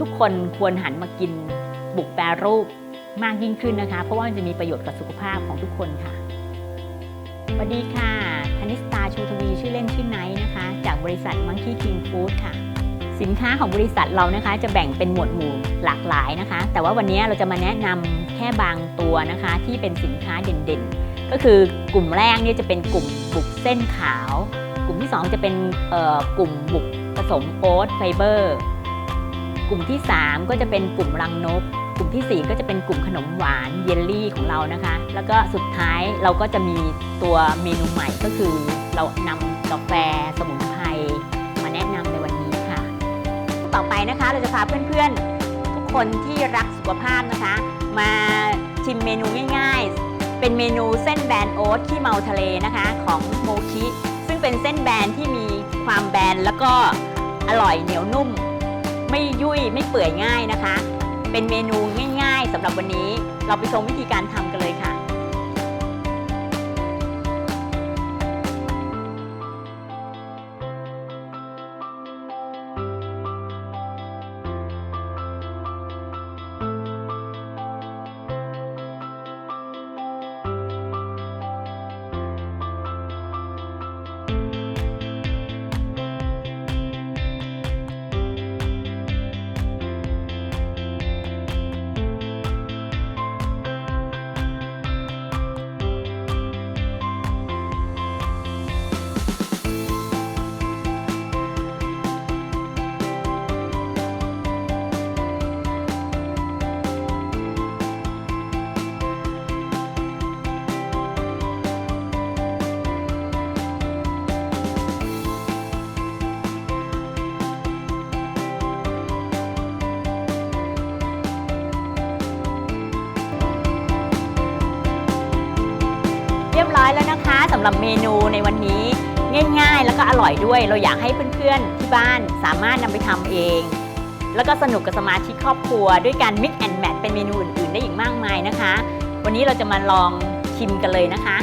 ทุกคนควรหันมากินบุกแปรรูปมากยิ่งขึ้นนะคะ เพราะว่ามันจะมีประโยชน์กับสุขภาพของทุกคนค่ะสวัสดีค่ะธนิสตาชูทวีชื่อเล่นชื่อไนท์นะคะ จากบริษัท Monkey King Food ค่ะ สินค้าของบริษัทเรานะคะจะแบ่งเป็นหมวดหมู่หลากหลายนะคะ แต่ว่าวันนี้เราจะมาแนะนำแค่บางตัวนะคะ ที่เป็นสินค้าเด่นๆ ก็คือกลุ่มแรกนี่จะเป็นกลุ่มบุกเส้นขาว กลุ่มที่ 2 จะเป็นกลุ่มบุกผสมโอ๊ตไฟเบอร์ ลุ่มที่ 3 ก็จะเป็นกลุ่มรังนก กลุ่มทีสี่ 4 ก็จะเป็นกลุ่มขนมหวานเยลลี่ของเรานะคะ แล้วก็สุดท้ายเราก็จะมีตัวเมนูใหม่ก็คือเรานำกาแฟสมุนไพรมาแนะนำในวันนี้ค่ะ ต่อไปนะคะเราจะพาเพื่อนๆ ทุกคนที่รักสุขภาพนะคะ มาชิมเมนูง่ายๆ เป็นเมนูเส้นแบนโอ๊ตขี้เมาทะเลนะคะของโมคิซึ่งเป็นเส้นแบนที่มีความแบนแล้วก็อร่อยเหนียวนุ่ม ไม่ยุ่ยไม่เปื่อยง่ายนะคะ เป็นเมนูง่าย ๆสำหรับวันนี้ เราไปชมวิธีการทำกัน รียบร้อยแล้วนะคะสำหรับเมนูในวันนี้ง่าย ๆ แล้วก็อร่อยด้วย เราอยากให้เพื่อนๆที่บ้านสามารถนำไปทำเอง แล้วก็สนุกกับสมาชิกครอบครัว ด้วยการ mix and match เป็นเมนูอื่นๆ ได้อีกมากมายนะคะ วันนี้เราจะมาลองชิมกันเลยนะคะ